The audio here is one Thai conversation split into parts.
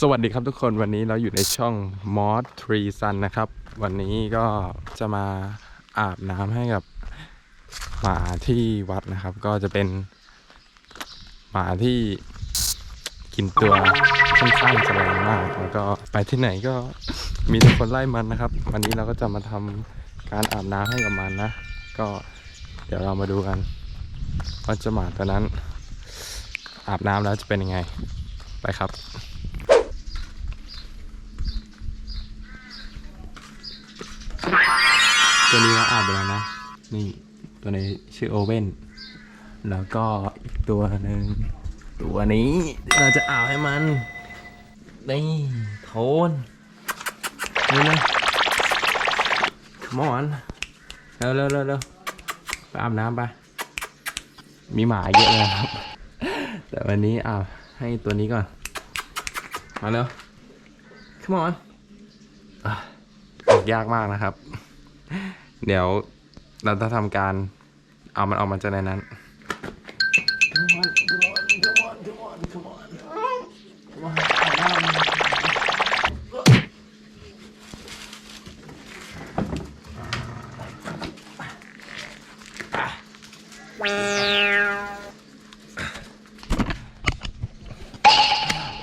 สวัสดีครับทุกคนวันนี้เราอยู่ในช่อง m o s t r e Sun นะครับ วันนี้ก็จะมาอาบน้ำให้กับหมาที่วัดนะครับ ก็จะเป็นหมาที่กินตัวค่อนข้างจะแรงมาก แล้วก็ไปที่ไหนก็มีแต่คนไล่มันนะครับ วันนี้เราก็จะมาทำการอาบน้ำให้กับมันนะ ก็เดี๋ยวเรามาดูกันว่าเจ้าหมาตัวนั้น อาบน้ำแล้วจะเป็นยังไงไปครับ ตัวนี้เราอาบไปแล้วนะ นี่ตัวนี้ชื่อโอเว่น แล้วก็อีกตัวหนึ่งตัวนี้เราจะอาบให้มัน นี่โทน นี่นะมอนเร็วเร็วเร็วเร็วไปอาบน้ำไป มีหมาเยอะเลยครับ แต่วันนี้อาบให้ตัวนี้ก่อน มาเร็ว come on อะออกยากมากนะครับ เดี๋ยวเราจะทำการเอามันออกมาจากในนั้น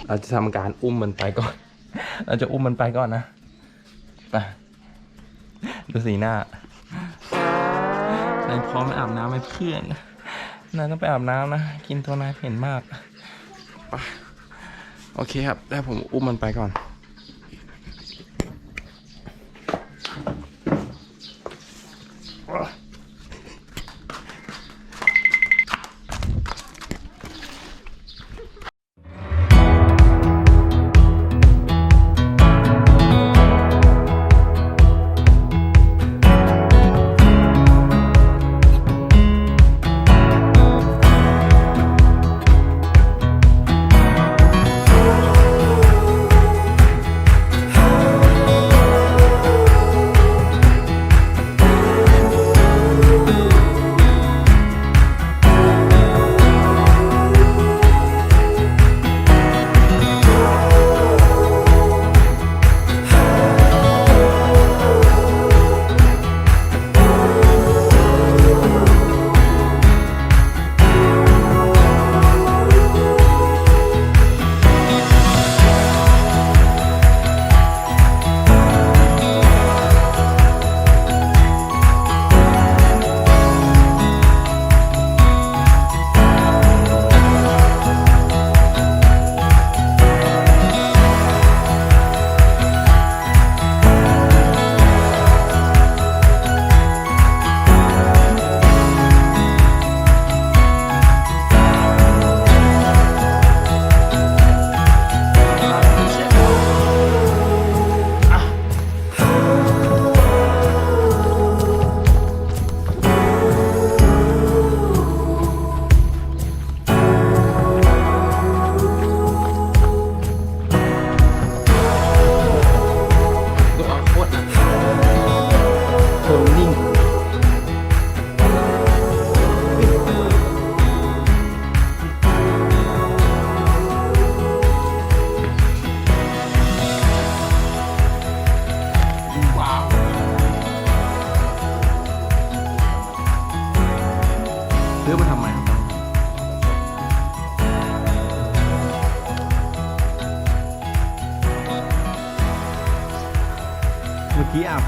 เราจะทำการอุ้มมันไปก่อน เราจะอุ้มมันไปก่อนนะ ไป ดูสีหน้า นายพร้อมไปอาบน้ำไหมเพื่อนนายต้องไปอาบน้ำนะ กินตัวนายเห็นมากปโอเคครับ ได้ผมอุ้มมันไปก่อนตั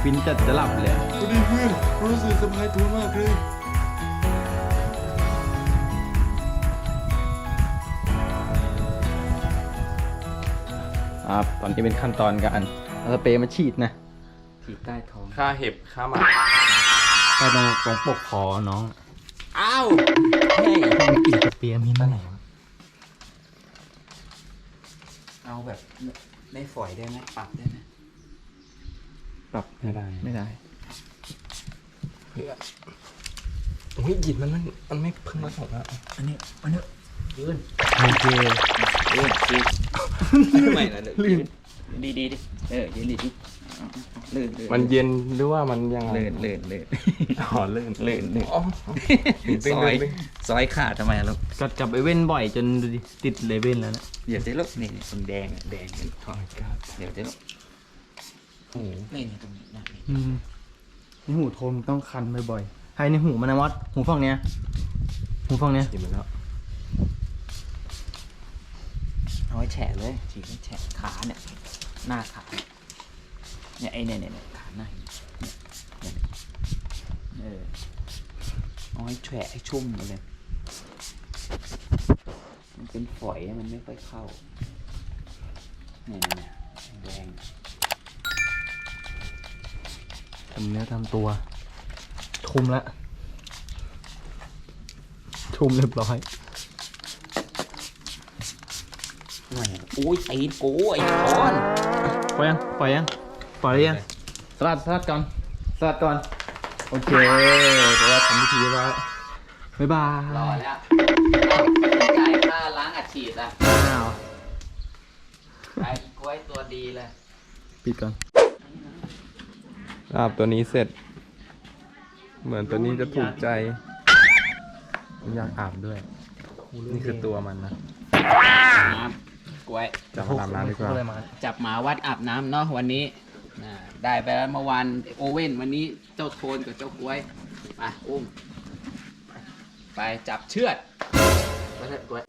ฟินจัดจะหลับเลยสวัสดีเพื่อนรู้สึกสบายตัวมากเลยครับตอนนี้เป็นขั้นตอนการเอาสเปรย์มาฉีดนะฉีดใต้ท้องค่าเห็บค่าหมาใต้ตรงตรงปกคอน้องอ้าวเฮ้ยทำไมกลิ่นสเปรย์มีมาไหนวะเอาแบบไม่ฝอยได้ไหมปรับได้ไหม ปรับไม่ได้ไม่ได้เพื่อโอ้ยหยินมันมันมันไม่พึ่งมาส่งแล้วอันนี้อันนี้ยืนโอเคยืนดีไม่ละเลยลื่นดีดีดิเออยืนดีดิลื่นลื่นมันเย็นหรือว่ามันยังไงลื่นลื่นลื่นอ๋อลื่นลื่นลื่นอ๋อซอยซอยขาดทำไมอะลูกก็จับไปเว้นบ่อยจนดูดิติดเลเว่นแล้วนะเดี๋ยวจะลูกนี่นี่ตรงแดงอะแดงนี่ถอยกาเดี๋ยวจะลูก โอ้โหนี่นี่ตรงนี้นะนี่อืมในหูโทมต้องคันบ่อยๆให้ในหูมันนะมอสหูฝั่งเนี้ย หูฝั่งเนี้ยกินไปแล้วเอาไว้แฉะเลยฉีกไว้แฉะขาเนี่ย หน้าขาเนี่ยไอ้เนี่ยเนี่ยเนี่ยขาหน้าเนี่ยเนี่ยเออเอาไว้แฉะให้ชุ่มไปเลย มันเป็นฝอยมันไม่ค่อยเข้าเนี่ยเนี่ยเนี่ยแดง ทำ เนื้อทำตัว ทุมละ ทุมเรียบร้อยแหม่อุ้ยตีนกูไอ้คอนปล่อยยังปล่อยยังปล่อยหรือยังสลัดสลัดก่อนสลัดก่อน โอเคเดี๋ยวเราทำพิธีเรียบร้อยบ๊ายบายรอแล้วจ่ายค่าล้างอัดฉีดอะอ้าวไอ้กล้วยตัวดีเลย ปิดก่อน อาบตัวนี้เสร็จ เหมือนตัวนี้จะถูกใจ อยากอาบด้วย นี่คือตัวมันนะน้ำกล้วยจะมาอาบน้ำดีกว่าอะไรมาจับหมาวัดอาบน้ำเนาะวันนี้อ่าได้ไปแล้วเมื่อวานโอเว่นวันนี้เจ้าโทนกับเจ้ากล้วยไปอุ้มไปจับเชือดไปเถอะกล้วย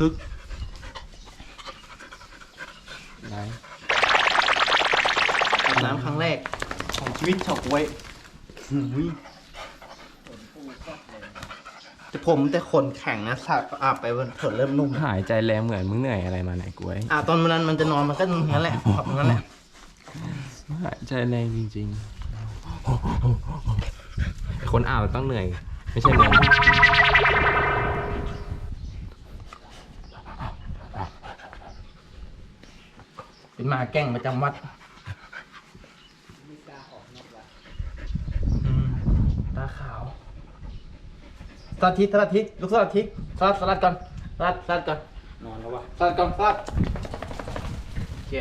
คึกคึกไหนอาบน้ำครั้งแรก ของชีวิตเฉาก๊วยหูยแต่ผมแต่ขนแข็งนะสักอาบไปมันเถิดเริ่มนุ่มหายใจแรงเหมือนมึงเหนื่อยอะไรมาไหนกล้วยอ่าตอนวันนั้นมันจะนอนมันก็งั้นแหละขับงั้นแหละหายใจแรงจริงๆ คนอ่าวต้องเหนื่อย ไม่ใช่เหนื่อย เป็นหมาแกล้งประจำวัดอืมตาขาวสลัดทิศสลัดทิศลูกสลัดทิศสลัดสลัดก่อนสลัดสลัดก่อนนอนแล้ววะสลัดก่อนสลัดโอเค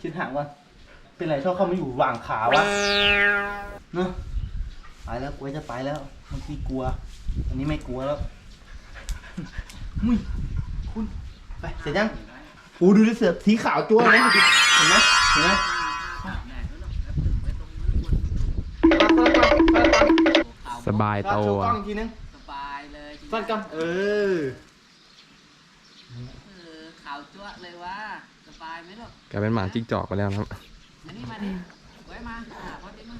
คิดหางว่าเป็นไรชอบเข้ามาอยู่หว่างขาวะเนอะไปแล้วกลัวจะไปแล้วบางทีกลัว อันนี้ไม่กลัวแล้วมุ้ยคุณไปเสร็จยัง อูดูดิเสือสีขาวจั่วเลยนะเห็นไหมเห็นไหมสลัดก่อนสลัดก่อนสบายสลัโตดโชว์กล้อะองอีกทีนึงสบายเลยสลัดก่อนเออ เออขาวจั๊วะเลยว่าสบายไหมลูกกลายเป็นหมาจิ้งจอกไปแล้วนะครับอันนี้มาดิเว้ยมาอ่าวัดได้มา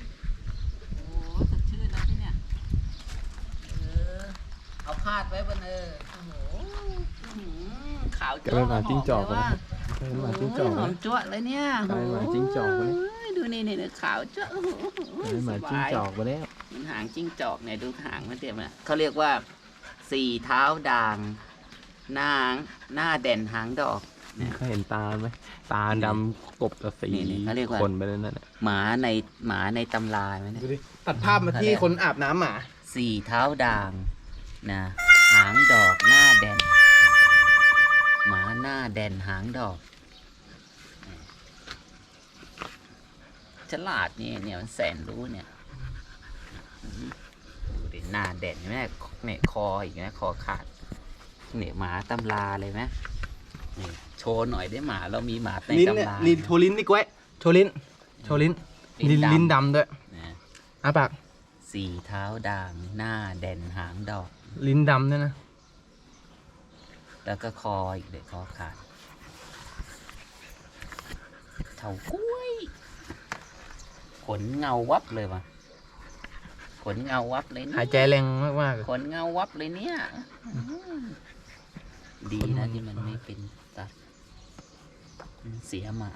โอ้สดชื่นนะพี่เนี่ยเออเอาพาดไว้บนเออโอ้โหอื้อหือ ขาวกลายเป็นหมาจิ้งจอกเลเลยว่ะกลายเป็นหมาจิ้งจอกโยหเลอยมจั่วะเลยเนี่ยกลายเป็นหมาจิ้งจอกเลยโอ้ยดูนี่นี่นี่ขาวจั่วะโอ้โหกลายเป็นหมาจิ้งจอกไปแล้ว มันหางจิ้งจอกเนี่ยดูหางมันเต็มอะเขาเรียกว่าสี่เท้าด่างหน้าหน้าเด่นหางดอก เคยเห็นตาไหมตาดำกบกับสีนี่นี่เขาเรียกว่า คนไปเลยนั่นน่ะหมาในหมาในตำราไหมเนี่ย ดูดิตัดภาพมาที่คนอาบน้ำหมา สี่เท้าด่างนะหางดอกหน้าแดน หมาหน้าแดนหางดอก ฉลาดนี่เนี่ยมันแสนรู้เนี่ยอืมดูดิหน้าแดนเห็นไหมเนี่ยคออีกนะคอขาดเนี่ยหมาตำราเลยไหมนี่โชว์หน่อยได้หมาเรามีหมาในลิ้นเนี่ยตำราลิ้นโชว์ลิ้นนี่ก้วยโชว์ลิ้นโชว์ลิ้นลิ้นลิ้นดำด้วยนะอ้าปากสี่เท้าด่างหน้าแดนหางดอก ลิ้นดำด้วยนะ แล้วก็คออีกเด็กคอขาดเถากล้วย ขนเงาวับเลยว่ะขนเงาวับเลยเนี่หายใจแรงมากๆเลยขนเงาวับเลยเนี่ยอืมดีนะที่มันไม่เป็นตัดมันเสียหมา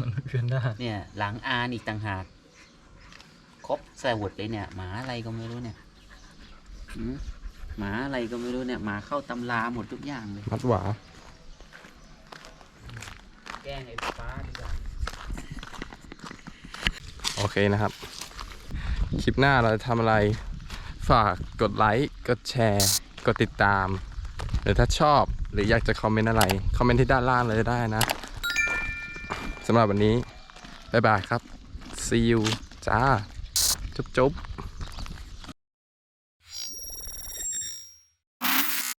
มันเพี้ยนได้เนี่ย หลังอานอีกต่างหากครบแสวดเลยเนี่ย หมาอะไรก็ไม่รู้เนี่ยหืม หมาอะไรก็ไม่รู้เนี่ยหมาเข้าตำราหมดทุกอย่างเลยมัดหวาแกล้งไอ้ฟ้าดีกว่าโอเคนะครับ คลิปหน้าเราจะทำอะไร ฝากกดไลค์ กดแชร์ กดติดตาม หรือถ้าชอบหรืออยากจะคอมเมนต์อะไร คอมเมนต์ที่ด้านล่างเลยได้นะสำหรับวันนี้ บ๊ายบายครับ see you จ้า จุ๊บจุ๊บ